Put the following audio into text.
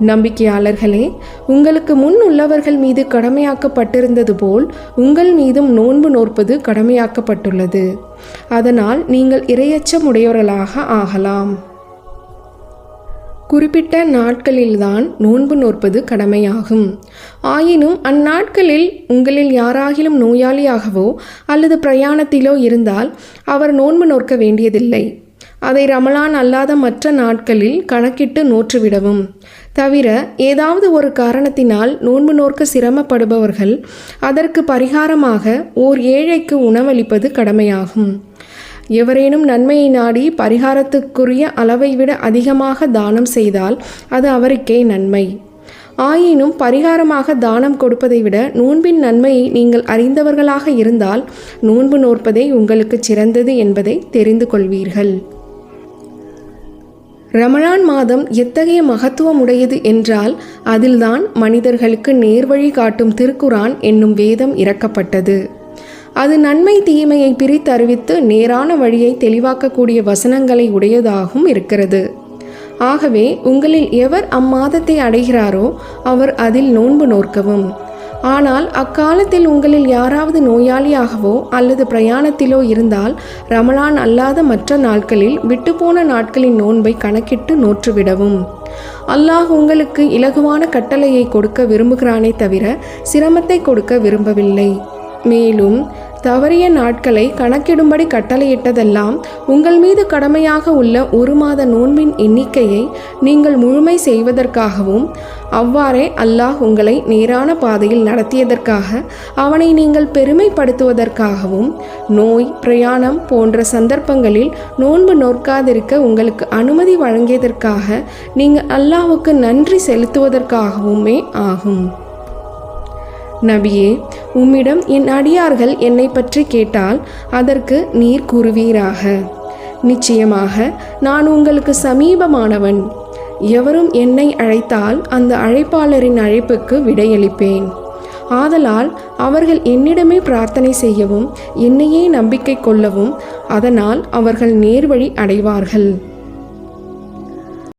நம்பிக்கையாளர்களே உங்களுக்கு முன் உள்ளவர்கள் மீது கடமையாக்கப்பட்டிருந்தது போல் உங்கள் மீதும் நோன்பு நோற்பது கடமையாக்கப்பட்டுள்ளது. அதனால் நீங்கள் இரையச்சமுடையவர்களாக ஆகலாம். குறிப்பிட்ட நாட்களில்தான் நோன்பு நோற்பது கடமையாகும். ஆயினும் அந்நாட்களில் உங்களில் யாராகிலும் நோயாளியாகவோ அல்லது பிரயாணத்திலோ இருந்தால் அவர் நோன்பு நோற்க வேண்டியதில்லை. அதை ரமலான் அல்லாத மற்ற நாட்களில் கணக்கிட்டு நோற்றுவிடவும். தவிர ஏதாவது ஒரு காரணத்தினால் நோன்பு நோர்க்க சிரமப்படுபவர்கள் அதற்கு பரிகாரமாக ஓர் ஏழைக்கு உணவளிப்பது கடமையாகும். எவரேனும் நன்மையை நாடி பரிகாரத்துக்குரிய அளவை விட அதிகமாக தானம் செய்தால் அது அவருக்கே நன்மை. ஆயினும் பரிகாரமாக தானம் கொடுப்பதை விட நோன்பின் நன்மையை நீங்கள் அறிந்தவர்களாக இருந்தால் நோன்பு நோற்பதே உங்களுக்கு சிறந்தது என்பதை தெரிந்து கொள்வீர்கள். ரமலான் மாதம் எத்தகைய மகத்துவம் உடையது என்றால் அதில்தான் மனிதர்களுக்கு நேர்வழி காட்டும் திருக்குரான் என்னும் வேதம் இறக்கப்பட்டது. அது நன்மை தீமையை பிரித்தறிவித்து நேரான வழியை தெளிவாக்கக்கூடிய வசனங்களை உடையதாகவும் இருக்கிறது. ஆகவே உங்களில் எவர் அம்மாதத்தை அடைகிறாரோ அவர் அதில் நோன்பு நோற்கவும் ஆனால் அக்காலத்தில் உங்களில் யாராவது நோயாளியாகவோ அல்லது பிரயாணத்திலோ இருந்தால் ரமலான் அல்லாத மற்ற நாட்களில் விட்டுப்போன நாட்களின் நோன்பை கணக்கிட்டு நோற்றுவிடவும். அல்லாஹ் உங்களுக்கு இலகுவான கட்டளையை கொடுக்க விரும்புகிறானே தவிர சிரமத்தை கொடுக்க விரும்பவில்லை. மேலும் தவறிய நாட்களை கணக்கிடும்படி கட்டளையிட்டதெல்லாம் உங்கள் மீது கடமையாக உள்ள ஒரு மாத நோன்பின் எண்ணிக்கையை நீங்கள் முழுமை செய்வதற்காகவும் அவ்வாறே அல்லாஹ் உங்களை நேரான பாதையில் நடத்தியதற்காக அவனை நீங்கள் பெருமைப்படுத்துவதற்காகவும் நோய் பிரயாணம் போன்ற சந்தர்ப்பங்களில் நோன்பு நோற்காதிருக்க உங்களுக்கு அனுமதி வழங்கியதற்காக நீங்கள் அல்லாஹுக்கு நன்றி செலுத்துவதற்காகவுமே ஆகும். நபியே உம்மிடம் என் அடியார்கள் என்னை பற்றி கேட்டால் அதற்கு நீர் கூறுவீராக. நிச்சயமாக நான் உங்களுக்கு சமீபமானவன். எவரும் என்னை அழைத்தால் அந்த அழைப்பாளரின் அழைப்புக்கு விடையளிப்பேன். ஆதலால் அவர்கள் என்னிடமே பிரார்த்தனை செய்யவும் என்னையே நம்பிக்கை கொள்ளவும் அதனால் அவர்கள் நேர்வழி அடைவார்கள்.